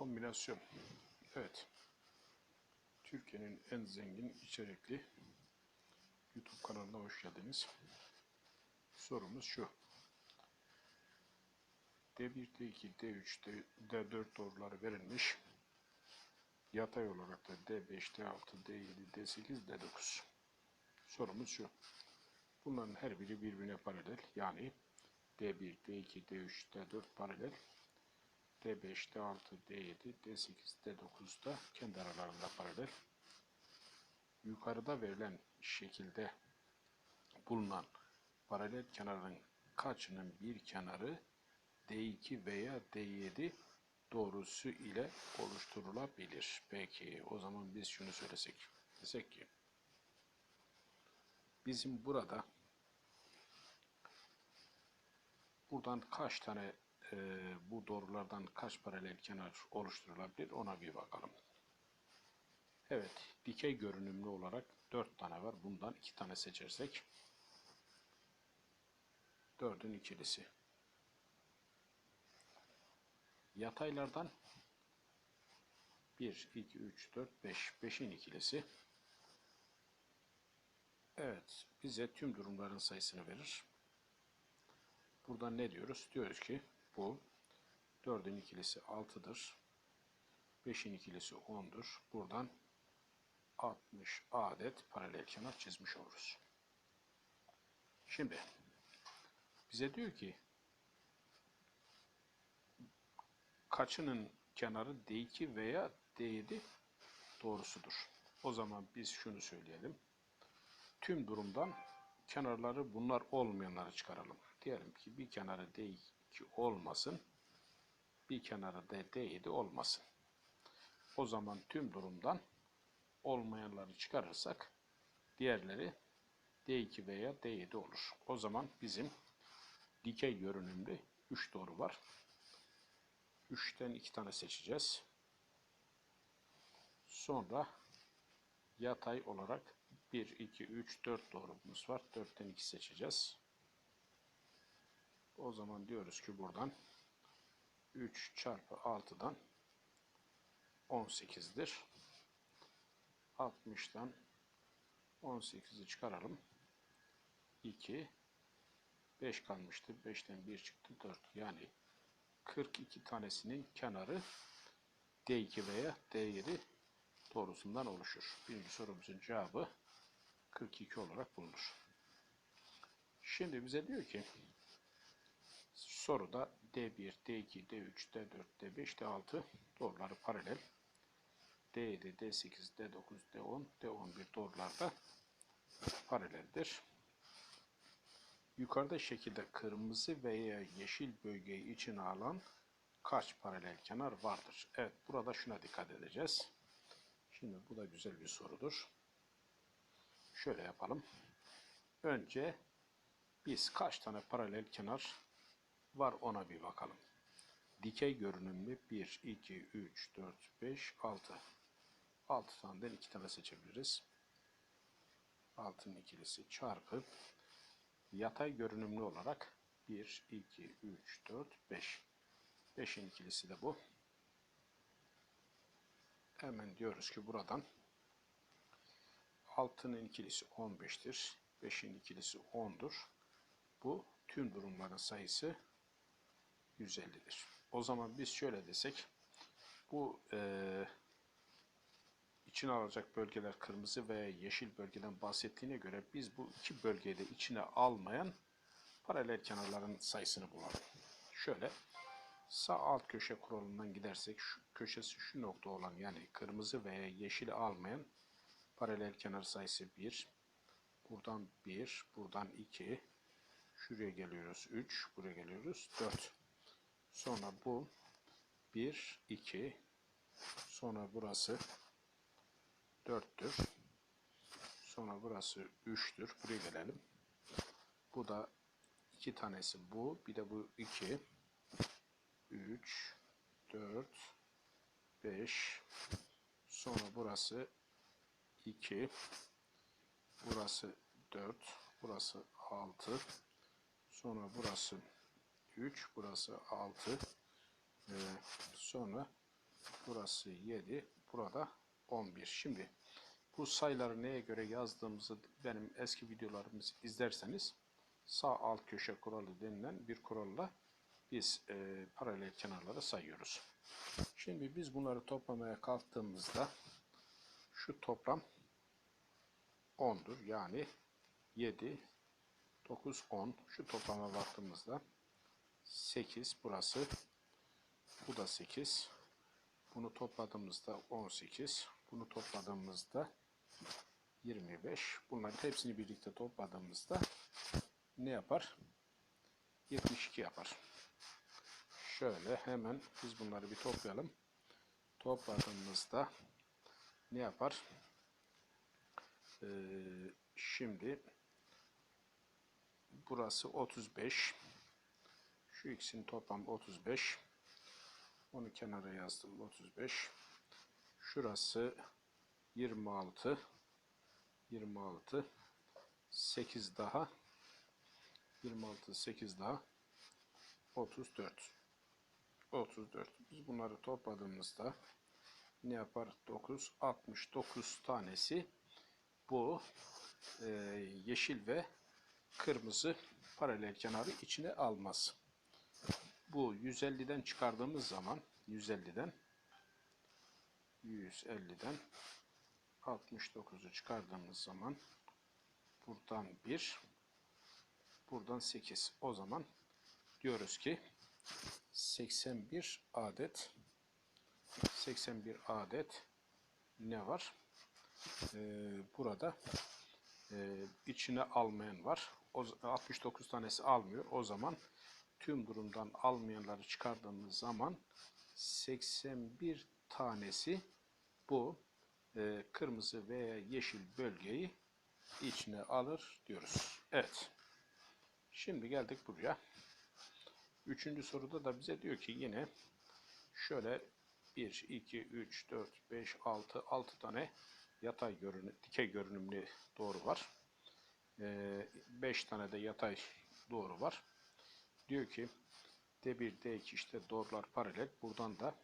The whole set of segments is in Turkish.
Kombinasyon. Evet. Türkiye'nin en zengin içerikli YouTube kanalına hoş geldiniz. Sorumuz şu. D1, D2, D3, D, D4 doğruları verilmiş. Yatay olarak da D5, D6, D7, D8, D9. Sorumuz şu. Bunların her biri birbirine paralel. Yani D1, D2, D3, D4 paralel. D5, D6, D7, D8, D9 da kendi aralarında paralel. Yukarıda verilen şekilde bulunan paralel kenarın kaçının bir kenarı D2 veya D7 doğrusu ile oluşturulabilir. Peki o zaman biz şunu söylesek. Desek ki bizim burada buradan kaç tane e, bu doğrulardan kaç paralel kenar oluşturulabilir ona bir bakalım. Evet, dikey görünümlü olarak 4 tane var. Bundan 2 tane seçersek 4'ün ikilisi. Yataylardan 1, 2, 3, 4, 5. 5'in ikilisi. Evet, bize tüm durumların sayısını verir. Buradan ne diyoruz? Diyoruz ki bu 4'ün ikilisi 6'dır. 5'in ikilisi 10'dur. Buradan 60 adet paralel kenar çizmiş oluruz. Şimdi bize diyor ki kaçının kenarı D2 veya D7 doğrusudur. O zaman biz şunu söyleyelim. Tüm durumdan kenarları bunlar olmayanları çıkaralım. Diyelim ki bir kenarı D2 olmasın, bir kenarı da D7 olmasın. O zaman tüm durumdan olmayanları çıkarırsak diğerleri D2 veya D7 olur. O zaman bizim dikey görünümlü 3 doğru var. 3'ten 2 tane seçeceğiz. Sonra yatay olarak 1, 2, 3, 4 doğrumuz var. 4'ten 2 seçeceğiz. O zaman diyoruz ki buradan 3 çarpı 6'dan 18'dir. 60'tan 18'i çıkaralım. 2 5 kalmıştı. 5'ten 1 çıktı. 4. Yani 42 tanesinin kenarı D2 veya D7 doğrusundan oluşur. Birinci sorumuzun cevabı 42 olarak bulunur. Şimdi bize diyor ki soruda D1, D2, D3, D4, D5, D6 doğruları paralel. D7, D8, D9, D10, D11 doğrularda paraleldir. Yukarıda şekilde kırmızı veya yeşil bölgeyi içine alan kaç paralel kenar vardır? Evet, burada şuna dikkat edeceğiz. Şimdi bu da güzel bir sorudur. Şöyle yapalım. Önce biz kaç tane paralel kenar var ona bir bakalım. Dikey görünümlü 1, 2, 3, 4, 5, 6. 6 taneden 2 tane seçebiliriz. 6'nın ikilisi çarpı yatay görünümlü olarak 1, 2, 3, 4, 5. 5'in ikilisi de bu. Hemen diyoruz ki buradan 6'nın ikilisi 15'tir. 5'in ikilisi 10'dur. Bu tüm durumların sayısı 150'dir. O zaman biz şöyle desek bu e, içine alacak bölgeler kırmızı veya yeşil bölgeden bahsettiğine göre biz bu iki bölgeyi de içine almayan paralel kenarların sayısını bulalım. Şöyle sağ alt köşe kuralından gidersek şu köşesi şu nokta olan yani kırmızı veya yeşili almayan paralel kenar sayısı 1. Buradan 1, buradan 2, şuraya geliyoruz 3, buraya geliyoruz 4. Sonra bu 1, 2, sonra burası 4'tür. Sonra burası 3'tür. Buraya gelelim. Bu da iki tanesi bu. Bir de bu 2. 3, 4, 5. Sonra burası 2. Burası 4. Burası 6. Sonra burası 3. Burası 6. Ee, sonra Burası 7. Burada 11. Şimdi bu sayıları neye göre yazdığımızı benim eski videolarımızı izlerseniz sağ alt köşe kuralı denilen bir kuralla biz e, paralel kenarları sayıyoruz. Şimdi biz bunları toplamaya kalktığımızda şu toplam 10'dur. Yani 7, 9, 10. Şu toplama baktığımızda 8 burası. Bu da 8. Bunu topladığımızda 18. Bunu topladığımızda 25. Bunların hepsini birlikte topladığımızda ne yapar? 72 yapar. Şöyle hemen biz bunları bir toplayalım. Topladığımızda ne yapar? Ee, şimdi burası 35. Şu ikisinin toplam 35. Onu kenara yazdım 35. Şurası 26. 26. 8 daha. 26 8 daha. 34. 34. Biz bunları topladığımızda ne yapar? 9, 69 tanesi bu e, yeşil ve kırmızı paralel kenarı içine almaz. Bu 150'den çıkardığımız zaman 150'den 150'den 69'u çıkardığımız zaman buradan 1 buradan 8 o zaman diyoruz ki 81 adet 81 adet ne var? Ee, burada e, içine almayan var. O, 69 tanesi almıyor. O zaman tüm durumdan almayanları çıkardığımız zaman 81 tanesi bu e, kırmızı veya yeşil bölgeyi içine alır diyoruz. Evet. Şimdi geldik buraya. Üçüncü soruda da bize diyor ki yine şöyle 1, 2, 3, 4, 5, 6, 6 tane yatay görünüm, dikey görünümlü doğru var. 5 tane de yatay doğru var. Diyor ki D1, D2 işte doğrular paralel. Buradan da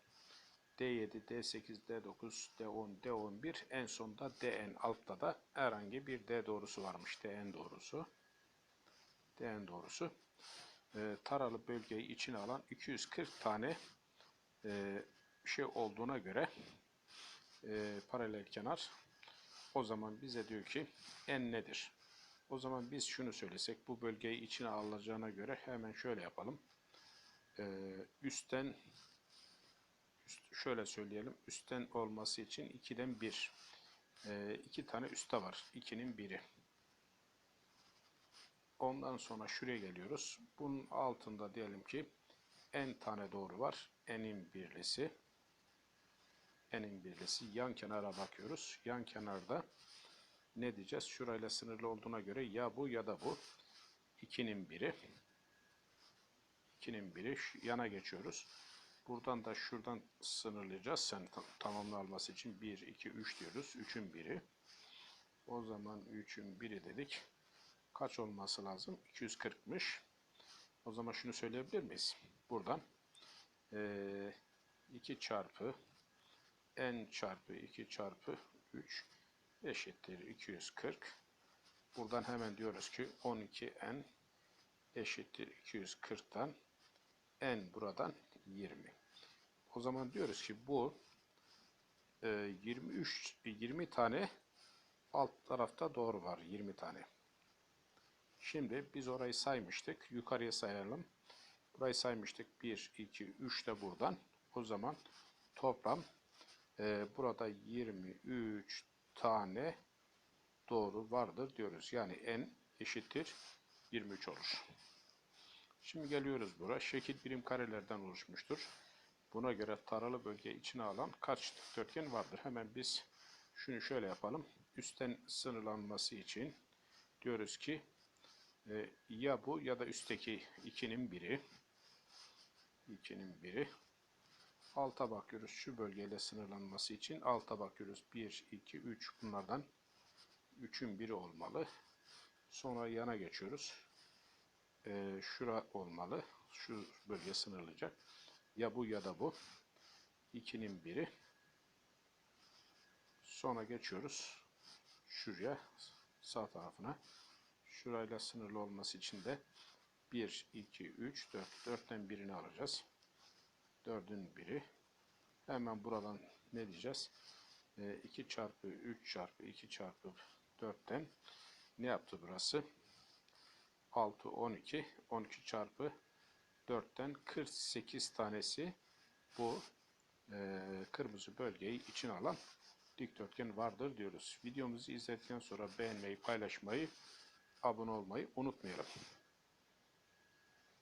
D7, D8, D9, D10, D11 en sonda DN altta da herhangi bir D doğrusu varmış. DN doğrusu. DN doğrusu. E, taralı bölgeyi içine alan 240 tane e, şey olduğuna göre e, paralel kenar o zaman bize diyor ki n nedir? O zaman biz şunu söylesek bu bölgeyi içine alacağına göre hemen şöyle yapalım. E, üstten üst, şöyle söyleyelim. Üstten olması için 2'den 1. E, iki tane üste var. 2'nin biri. Ondan sonra şuraya geliyoruz. Bunun altında diyelim ki n tane doğru var. n'in birlisi. n'in birlisi. Yan kenara bakıyoruz. Yan kenarda ne diyeceğiz? Şurayla sınırlı olduğuna göre ya bu ya da bu. 2'nin biri. 2'nin biri. Yana geçiyoruz. Buradan da şuradan sınırlayacağız. Sen tamamını alması için 1, 2, 3 diyoruz. 3'ün biri. O zaman 3'ün biri dedik. Kaç olması lazım? 240'mış. O zaman şunu söyleyebilir miyiz? Buradan ee, 2 çarpı n çarpı 2 çarpı 3 eşittir 240. Buradan hemen diyoruz ki 12n eşittir 240'tan n buradan 20. O zaman diyoruz ki bu e, 23 20 tane alt tarafta doğru var 20 tane. Şimdi biz orayı saymıştık. Yukarıya sayalım. Burayı saymıştık. 1, 2, 3 de buradan. O zaman toplam e, burada 23 tane doğru vardır diyoruz. Yani n eşittir 23 olur. Şimdi geliyoruz buraya. Şekil birim karelerden oluşmuştur. Buna göre taralı bölge içine alan kaç dikdörtgen vardır? Hemen biz şunu şöyle yapalım. Üstten sınırlanması için diyoruz ki e, ya bu ya da üstteki 2'nin biri 2'nin biri alta bakıyoruz şu bölgeyle sınırlanması için alta bakıyoruz 1 2 3 bunlardan 3'ün biri olmalı sonra yana geçiyoruz ee, şura olmalı şu bölge sınırlayacak ya bu ya da bu 2'nin biri. Sonra geçiyoruz şuraya sağ tarafına. Şurayla sınırlı olması için de 1, 2, 3, 4. 4'ten birini alacağız. 4'ün biri. Hemen buradan ne diyeceğiz? E, 2 çarpı 3 çarpı 2 çarpı 4'ten ne yaptı burası? 6, 12. 12 çarpı 4'ten 48 tanesi bu e, kırmızı bölgeyi içine alan dikdörtgen vardır diyoruz. Videomuzu izledikten sonra beğenmeyi, paylaşmayı, abone olmayı unutmayalım.